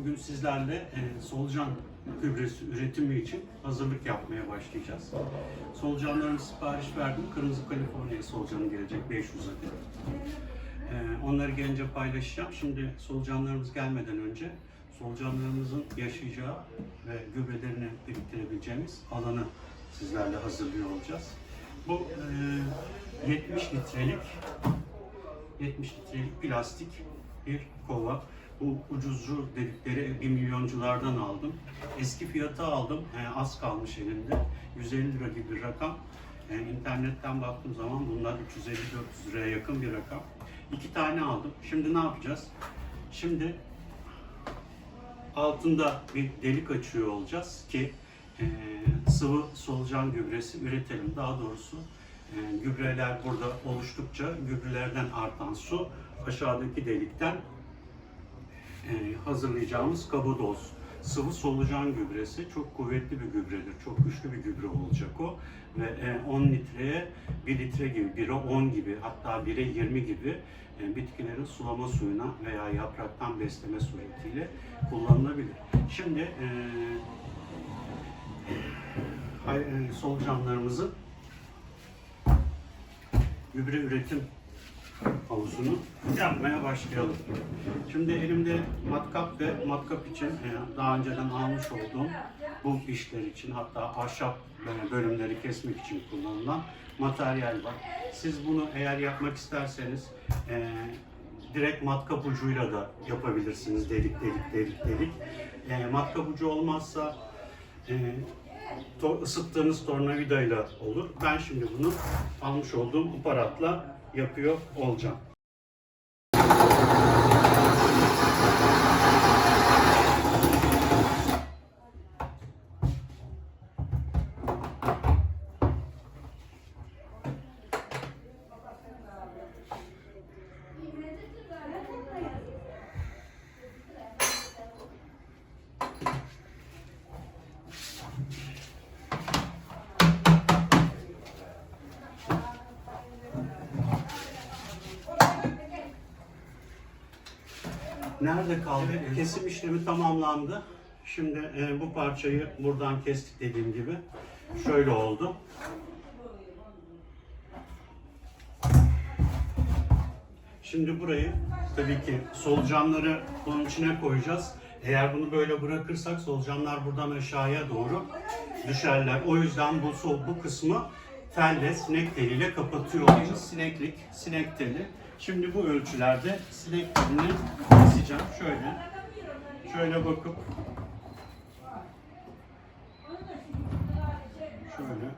bugün sizlerle e, solucan gübresi üretimi için hazırlık yapmaya başlayacağız. Solucanlarımı sipariş verdim. Kırmızı Kaliforniya solucanı gelecek 500 adet. E, onları gelince paylaşacağım. Şimdi solucanlarımız gelmeden önce solucanlarımızın yaşayacağı ve gübrelerini biriktirebileceğimiz alanı sizlerle hazırlıyor olacağız. Bu e, 70 litrelik 70 litrelik plastik bir kova. Bu ucuzcu dedikleri 1 milyonculardan aldım. Eski fiyatı aldım. e, az kalmış elimde. 150 lira gibi bir rakam. E, internetten baktığım zaman bunlar 350-400 liraya yakın bir rakam. İki tane aldım. Şimdi ne yapacağız? Şimdi altında bir delik açıyor olacağız ki e, sıvı solucan gübresi üretelim. Daha doğrusu e, gübreler burada oluştukça gübrelerden artan su aşağıdaki delikten hazırlayacağımız kabudoz. Sıvı solucan gübresi çok kuvvetli bir gübredir. Çok güçlü bir gübre olacak o. Ve e, 10 litreye 1 litre gibi, 1'e 10 gibi hatta 1'e 20 gibi e, bitkilerin sulama suyuna veya yapraktan besleme suretiyle kullanılabilir. Şimdi e, hay- e, solucanlarımızı gübre üretim havuzunu yapmaya başlayalım. Şimdi elimde matkap ve matkap için e, daha önceden almış olduğum bu işler için hatta ahşap e, bölümleri kesmek için kullanılan materyal var. Siz bunu eğer yapmak isterseniz e, direkt matkap ucuyla da yapabilirsiniz delik delik delik delik. E, matkap ucu olmazsa e, to- ısıttığınız tornavidayla olur. Ben şimdi bunu almış olduğum aparatla yapıyor olacağım. Nerede kaldı? Kesim işlemi tamamlandı. Şimdi e, bu parçayı buradan kestik dediğim gibi. Şöyle oldu. Şimdi burayı tabii ki solucanları bunun içine koyacağız. Eğer bunu böyle bırakırsak solucanlar buradan aşağıya doğru düşerler. O yüzden bu sol, bu kısmı telle, sinek teliyle kapatıyor olacağız. Sineklik, sinek teli. Şimdi bu ölçülerde sinek telini keseceğim. Şöyle, şöyle bakıp şöyle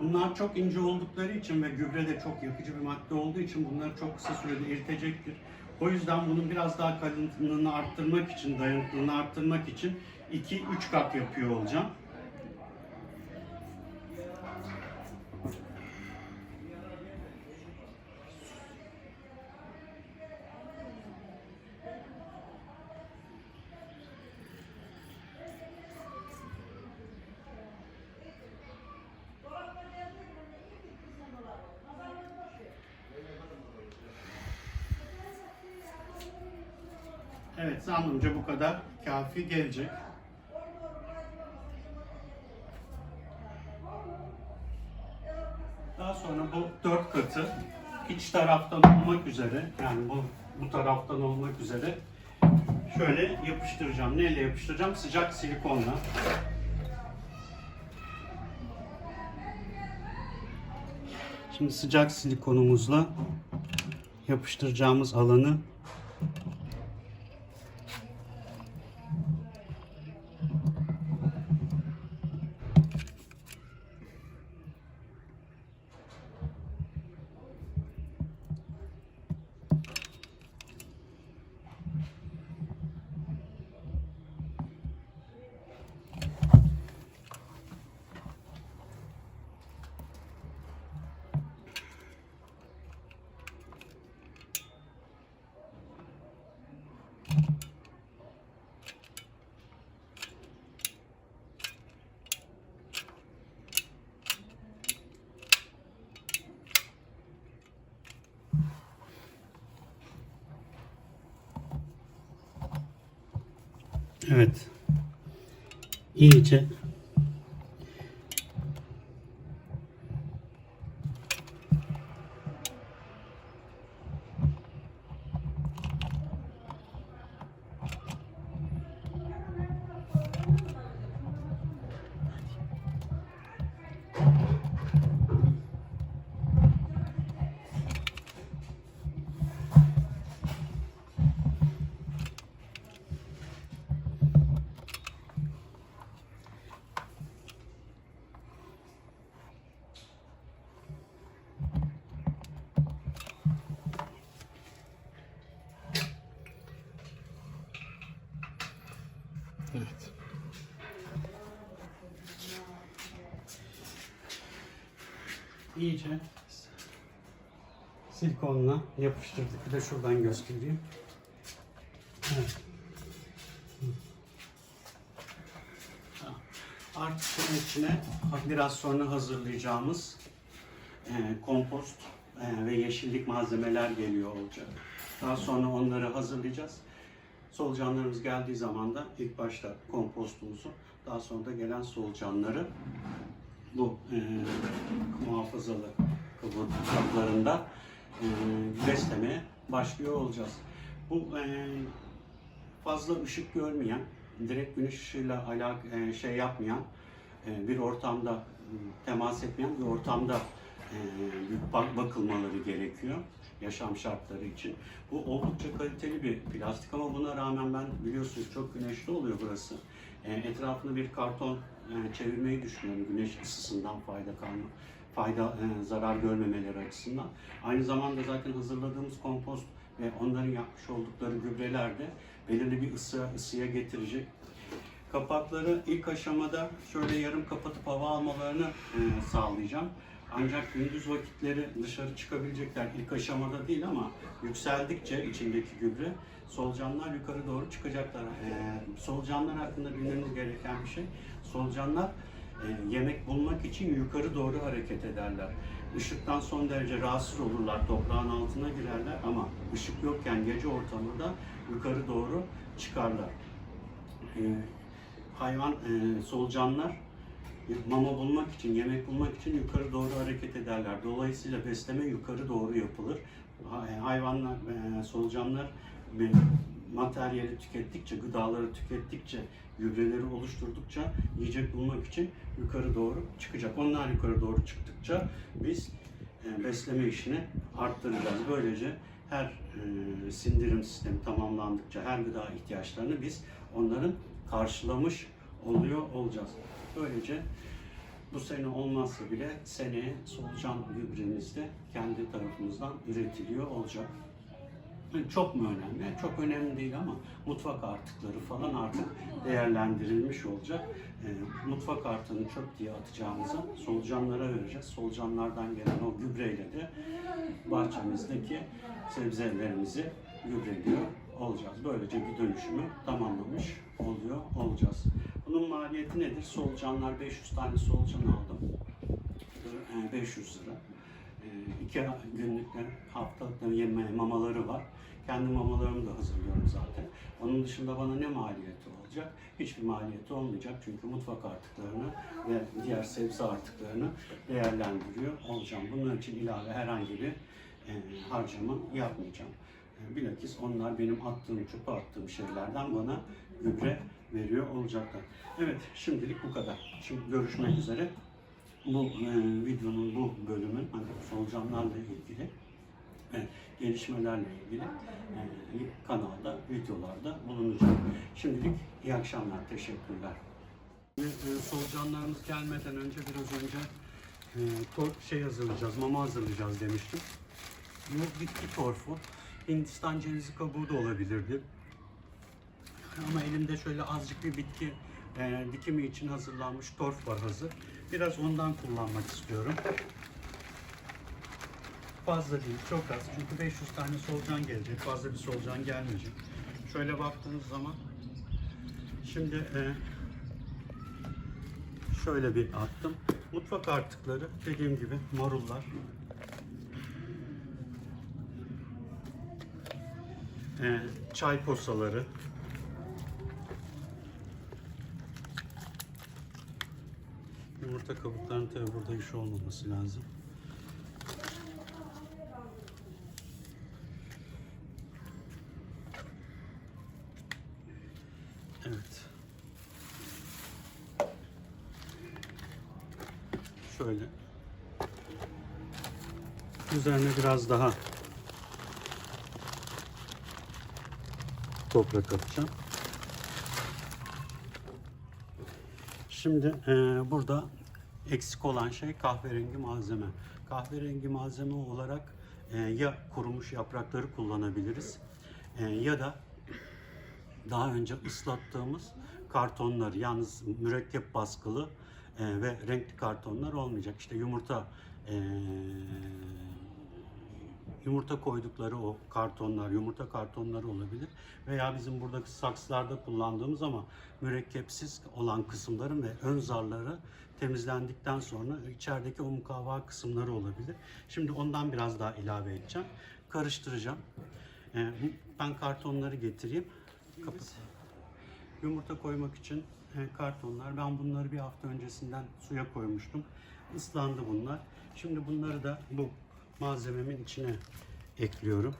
Bunlar çok ince oldukları için ve gübre de çok yakıcı bir madde olduğu için bunları çok kısa sürede eritecektir. O yüzden bunun biraz daha kalınlığını arttırmak için, dayanıklılığını arttırmak için 2-3 kat yapıyor olacağım. Evet, zannımca bu kadar kafi gelecek. Daha sonra bu dört katı iç taraftan olmak üzere, yani bu bu taraftan olmak üzere şöyle yapıştıracağım. Neyle yapıştıracağım? Sıcak silikonla. Şimdi sıcak silikonumuzla yapıştıracağımız alanı Evet. İyice Evet. İyice silikonla yapıştırdık. Bir de şuradan göstereyim. Evet. Artık bunun içine biraz sonra hazırlayacağımız e, kompost e, ve yeşillik malzemeler geliyor olacak. Daha sonra onları hazırlayacağız. Solucanlarımız geldiği zaman da ilk başta kompostumuzu, daha sonra da gelen solucanları bu e, muhafazalı kabuk kaplarında e, beslemeye başlıyor olacağız. Bu e, fazla ışık görmeyen, direkt güneş ışığıyla alak e, şey yapmayan, e, bir ortamda e, temas etmeyen bir ortamda e, bak- bakılmaları gerekiyor yaşam şartları için. Bu oldukça kaliteli bir plastik ama buna rağmen ben biliyorsunuz çok güneşli oluyor burası. E, etrafını bir karton e, çevirmeyi düşünüyorum güneş ısısından fayda kalma fayda e, zarar görmemeleri açısından. Aynı zamanda zaten hazırladığımız kompost ve onların yapmış oldukları gübreler de belirli bir ısı, ısıya getirecek. Kapakları ilk aşamada şöyle yarım kapatıp hava almalarını e, sağlayacağım. Ancak gündüz vakitleri dışarı çıkabilecekler ilk aşamada değil ama yükseldikçe içindeki gübre solucanlar yukarı doğru çıkacaklar. E, solucanlar hakkında bilmeniz gereken bir şey. Solucanlar e, yemek bulmak için yukarı doğru hareket ederler. Işıktan son derece rahatsız olurlar, toprağın altına girerler ama ışık yokken gece ortamında yukarı doğru çıkarlar. E, hayvan, e, solucanlar mama bulmak için, yemek bulmak için yukarı doğru hareket ederler. Dolayısıyla besleme yukarı doğru yapılır. E, Hayvanlar, e, solucanlar materyali tükettikçe, gıdaları tükettikçe, gübreleri oluşturdukça yiyecek bulmak için yukarı doğru çıkacak. Onlar yukarı doğru çıktıkça biz e, besleme işini arttıracağız. Böylece her sindirim sistemi tamamlandıkça her gıda ihtiyaçlarını biz onların karşılamış oluyor olacağız. Böylece bu sene olmazsa bile seneye solucan gübremiz de kendi tarafımızdan üretiliyor olacak. Çok mu önemli? Çok önemli değil ama mutfak artıkları falan artık değerlendirilmiş olacak. E, mutfak artığını çöp diye atacağımıza solucanlara vereceğiz. Solucanlardan gelen o gübreyle de bahçemizdeki sebzelerimizi gübreliyor olacağız. Böylece bir dönüşümü tamamlamış oluyor olacağız. Bunun maliyeti nedir? Solucanlar 500 tane solucan aldım. E, 500 lira. E, iki günlükler, haftalık da yeme mamaları var. Kendi mamalarımı da hazırlıyorum zaten. Onun dışında bana ne maliyeti olacak? Hiçbir maliyeti olmayacak çünkü mutfak artıklarını ve diğer sebze artıklarını değerlendiriyor olacağım. Bunun için ilave herhangi bir e, harcama yapmayacağım. E, bilakis onlar benim attığım, çöpe attığım şeylerden bana gübre veriyor olacaklar. Evet, şimdilik bu kadar. Şimdi görüşmek üzere. Bu e, videonun bu bölümü hani solucanlarla ilgili ve gelişmelerle ilgili e, kanalda, videolarda bulunacak. Şimdilik iyi akşamlar, teşekkürler. E, solucanlarımız gelmeden önce biraz önce e, tor- şey hazırlayacağız, mama hazırlayacağız demiştim. Bu bitki torfu. Hindistan cevizi kabuğu da olabilirdi. Ama elimde şöyle azıcık bir bitki e, dikimi için hazırlanmış torf var hazır. Biraz ondan kullanmak istiyorum. Fazla değil, çok az. Çünkü 500 tane solucan gelecek. Fazla bir solucan gelmeyecek. Şöyle baktığınız zaman şimdi e, şöyle bir attım. Mutfak artıkları dediğim gibi marullar, e, çay posaları, yumurta kabuklarının tabi burada iş olmaması lazım. Evet. Şöyle. Üzerine biraz daha toprak atacağım. Şimdi eee, burada eksik olan şey kahverengi malzeme. Kahverengi malzeme olarak eee, ya kurumuş yaprakları kullanabiliriz eee, ya da daha önce ıslattığımız kartonlar yalnız mürekkep baskılı eee, ve renkli kartonlar olmayacak. İşte yumurta eee, yumurta koydukları o kartonlar, yumurta kartonları olabilir. Veya bizim buradaki saksılarda kullandığımız ama mürekkepsiz olan kısımların ve ön zarları temizlendikten sonra içerideki o mukavva kısımları olabilir. Şimdi ondan biraz daha ilave edeceğim. Karıştıracağım. Ee, ben kartonları getireyim. Kapat. Yumurta koymak için e, kartonlar. Ben bunları bir hafta öncesinden suya koymuştum. Islandı bunlar. Şimdi bunları da bu malzememin içine ekliyorum.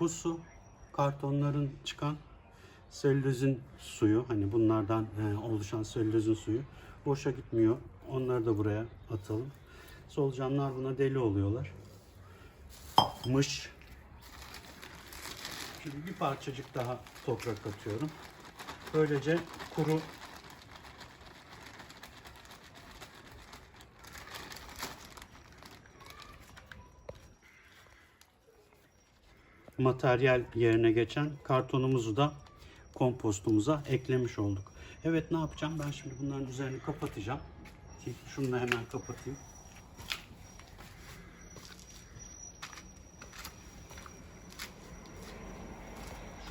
Bu su kartonların çıkan selülozün suyu hani bunlardan e, oluşan selülozün suyu boşa gitmiyor. Onları da buraya atalım. Solucanlar buna deli oluyorlar. Mış. Şimdi bir parçacık daha toprak atıyorum. Böylece kuru materyal yerine geçen kartonumuzu da kompostumuza eklemiş olduk. Evet ne yapacağım? Ben şimdi bunların üzerini kapatacağım. Şunu da hemen kapatayım.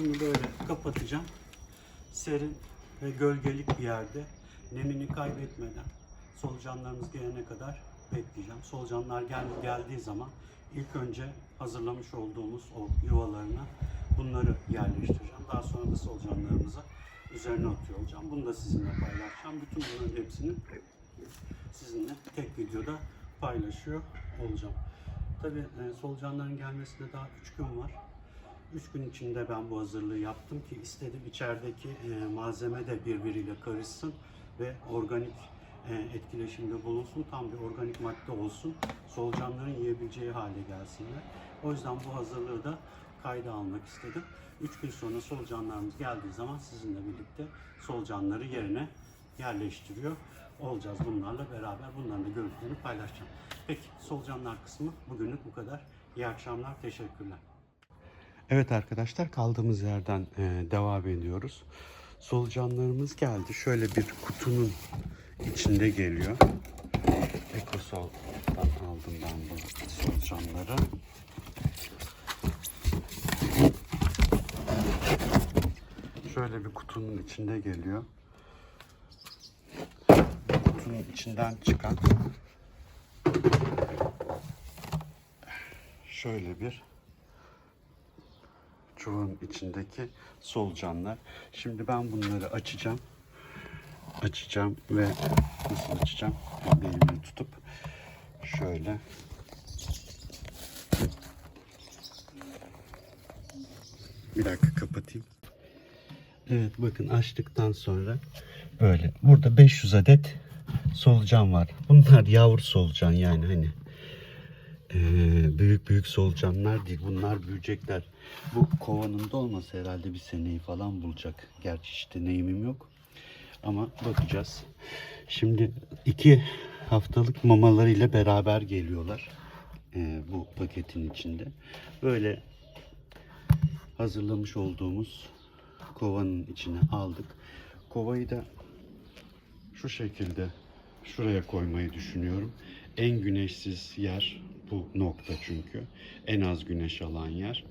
Şunu böyle kapatacağım. Serin ve gölgelik bir yerde nemini kaybetmeden solucanlarımız gelene kadar bekleyeceğim. Solucanlar gel, geldiği zaman ilk önce hazırlamış olduğumuz o yuvalarına bunları yerleştireceğim. Daha sonra da solucanlarımızı üzerine atıyor olacağım. Bunu da sizinle paylaşacağım. Bütün bunların hepsini sizinle tek videoda paylaşıyor olacağım. Tabii e, solucanların gelmesine daha 3 gün var. 3 gün içinde ben bu hazırlığı yaptım ki istedim içerideki e, malzeme de birbiriyle karışsın ve organik e, etkileşimde bulunsun. Tam bir organik madde olsun. Solucanların yiyebileceği hale gelsinler. O yüzden bu hazırlığı da kayda almak istedim. 3 gün sonra solucanlarımız geldiği zaman sizinle birlikte solucanları yerine yerleştiriyor olacağız bunlarla beraber. Bunların da görüntülerini paylaşacağım. Peki solucanlar kısmı bugünlük bu kadar. İyi akşamlar, teşekkürler. Evet arkadaşlar kaldığımız yerden e, devam ediyoruz. Solucanlarımız geldi. Şöyle bir kutunun içinde geliyor. Ekosol'dan aldım ben bu solucanları. Şöyle bir kutunun içinde geliyor. Kutunun içinden çıkan şöyle bir çuvalın içindeki solucanlar. Şimdi ben bunları açacağım. Açacağım ve nasıl açacağım? Elimle tutup şöyle bir dakika kapatayım. Evet bakın açtıktan sonra böyle burada 500 adet solucan var. Bunlar yavru solucan yani hani ee, büyük büyük solucanlar değil. Bunlar büyüyecekler. Bu kovanın da olmasa herhalde bir seneyi falan bulacak. Gerçi işte neyimim yok. Ama bakacağız. Şimdi iki haftalık mamalarıyla beraber geliyorlar. ee, bu paketin içinde. Böyle hazırlamış olduğumuz kovanın içine aldık. Kovayı da şu şekilde şuraya koymayı düşünüyorum. En güneşsiz yer bu nokta çünkü. En az güneş alan yer.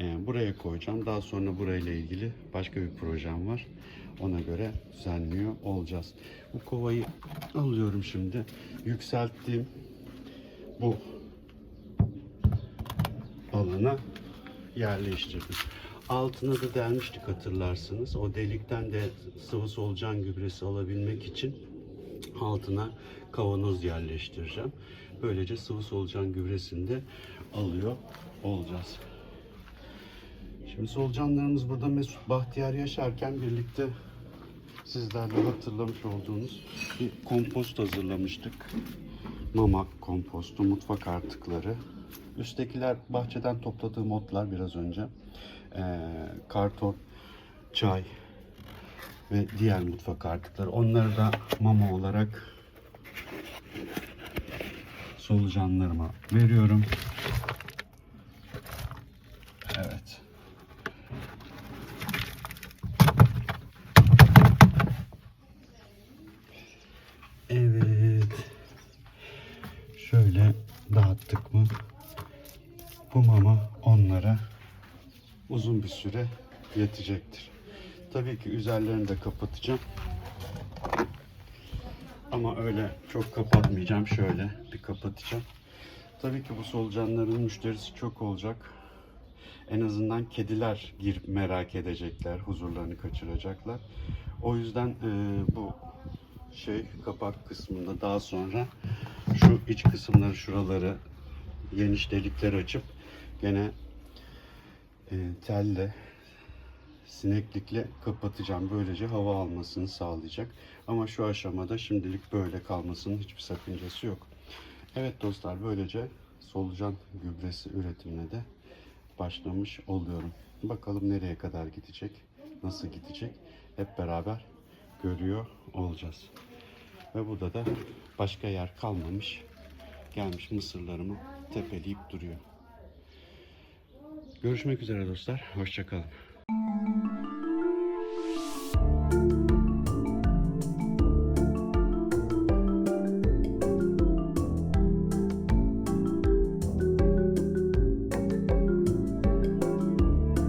Ee, buraya koyacağım. Daha sonra burayla ilgili başka bir projem var. Ona göre düzenliyor olacağız. Bu kovayı alıyorum şimdi. Yükselttiğim bu alana yerleştirdim. Altına da delmiştik hatırlarsınız. O delikten de sıvı solucan gübresi alabilmek için altına kavanoz yerleştireceğim. Böylece sıvı solucan gübresini de alıyor olacağız. Şimdi solucanlarımız burada Mesut Bahtiyar yaşarken birlikte sizlerle hatırlamış olduğunuz bir kompost hazırlamıştık. Mama kompostu, mutfak artıkları. Üsttekiler bahçeden topladığım otlar biraz önce. Ee, karton, çay ve diğer mutfak artıkları. Onları da mama olarak solucanlarıma veriyorum. Evet. Evet. Şöyle dağıttık mı? Bu mama onlara uzun bir süre yetecektir. Tabii ki üzerlerini de kapatacağım. Ama öyle çok kapatmayacağım. Şöyle bir kapatacağım. Tabii ki bu solucanların müşterisi çok olacak. En azından kediler girip merak edecekler, huzurlarını kaçıracaklar. O yüzden e, bu şey kapak kısmında daha sonra şu iç kısımları şuraları geniş delikler açıp gene e, telle sineklikle kapatacağım. Böylece hava almasını sağlayacak. Ama şu aşamada şimdilik böyle kalmasının hiçbir sakıncası yok. Evet dostlar böylece solucan gübresi üretimine de başlamış oluyorum. Bakalım nereye kadar gidecek, nasıl gidecek hep beraber görüyor olacağız. Ve burada da başka yer kalmamış. Gelmiş mısırlarımı tepeleyip duruyor. Görüşmek üzere dostlar. Hoşçakalın.